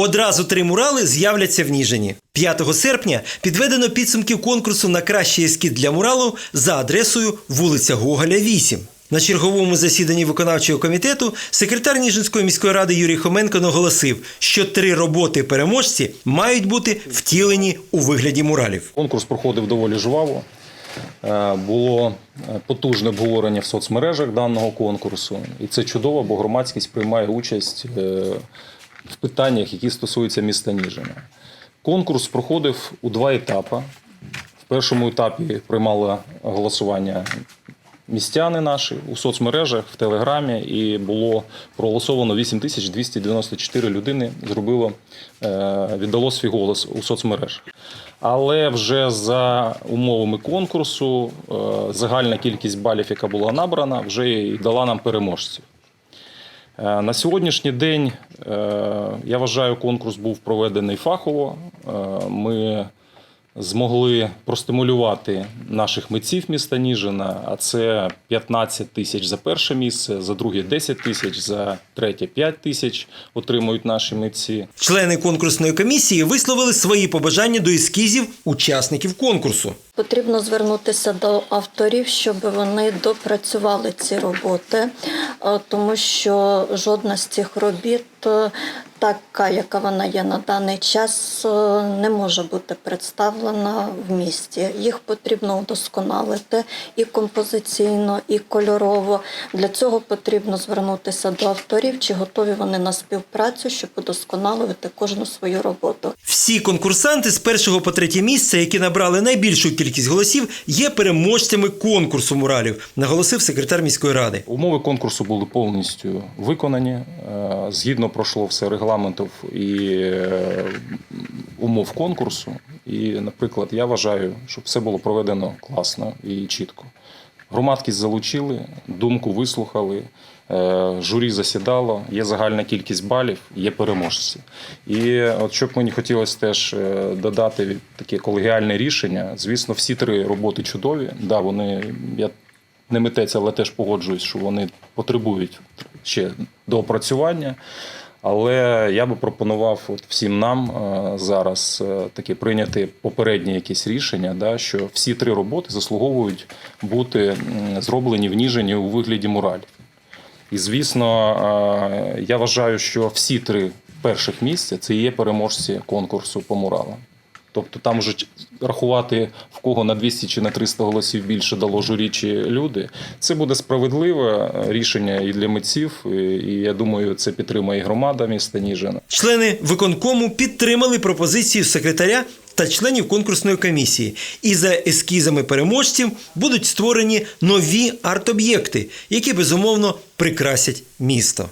Одразу три мурали з'являться в Ніжині. 5 серпня підведено підсумки конкурсу на кращий ескіз для муралу за адресою вулиця Гоголя, 8. На черговому засіданні виконавчого комітету секретар Ніжинської міської ради Юрій Хоменко наголосив, що три роботи переможці мають бути втілені у вигляді муралів. Конкурс проходив доволі жваво. Е, Було е, потужне обговорення в соцмережах даного конкурсу, і це чудово, бо громадськість приймає участь е, в питаннях, які стосуються міста Ніжина. Конкурс проходив у два етапи. В першому етапі приймали голосування містяни наші у соцмережах, в Телеграмі, і було проголосовано 8294 людини. Зробило, е, віддало свій голос у соцмережах. Але вже за умовами конкурсу е, загальна кількість балів, яка була набрана, вже і дала нам переможців. Е, На сьогоднішній день е, я вважаю, конкурс був проведений фахово. Е, Ми змогли простимулювати наших митців міста Ніжина, а це 15 тисяч за перше місце, за друге 10 тисяч, за третє 5 тисяч отримують наші митці. Члени конкурсної комісії висловили свої побажання до ескізів учасників конкурсу. Потрібно звернутися до авторів, щоб вони допрацювали ці роботи, е, тому що жодна з цих робіт, е, така, яка вона є на даний час, е, не може бути представлена в місті. Їх потрібно удосконалити і композиційно, і кольорово. Для цього потрібно звернутися до авторів, чи готові вони на співпрацю, щоб удосконалювати кожну свою роботу. Всі конкурсанти з першого по третє місце, які набрали найбільшу кількість голосів, є переможцями конкурсу муралів, наголосив секретар міської ради. Умови конкурсу були повністю виконані. Е, Згідно пройшло все регламентів і е, умов конкурсу. І, наприклад, я вважаю, що все було проведено класно і чітко. Громадськість залучили, думку вислухали, е, журі засідало, є загальна кількість балів, є переможці. І от щоб мені хотілося теж е, додати таке колегіальне рішення. Звісно, всі три роботи чудові. Да, вони я не митець, але теж погоджуюсь, що вони потребують ще доопрацювання. Але я би пропонував от всім нам е, зараз е, таке прийняти попередні якісь рішення, да, що всі три роботи заслуговують бути зроблені в Ніжині у вигляді муралів. І звісно, е, я вважаю, що всі три перших місця це є переможці конкурсу по муралам. Тобто там вже рахувати в кого на 200 чи на 300 голосів більше дало журі чи люди. Це буде справедливе рішення і для митців. І я думаю, це підтримає громада міста Ніжина. Члени виконкому підтримали пропозицію секретаря та членів конкурсної комісії. І за ескізами переможців будуть створені нові арт-об'єкти, які безумовно прикрасять місто.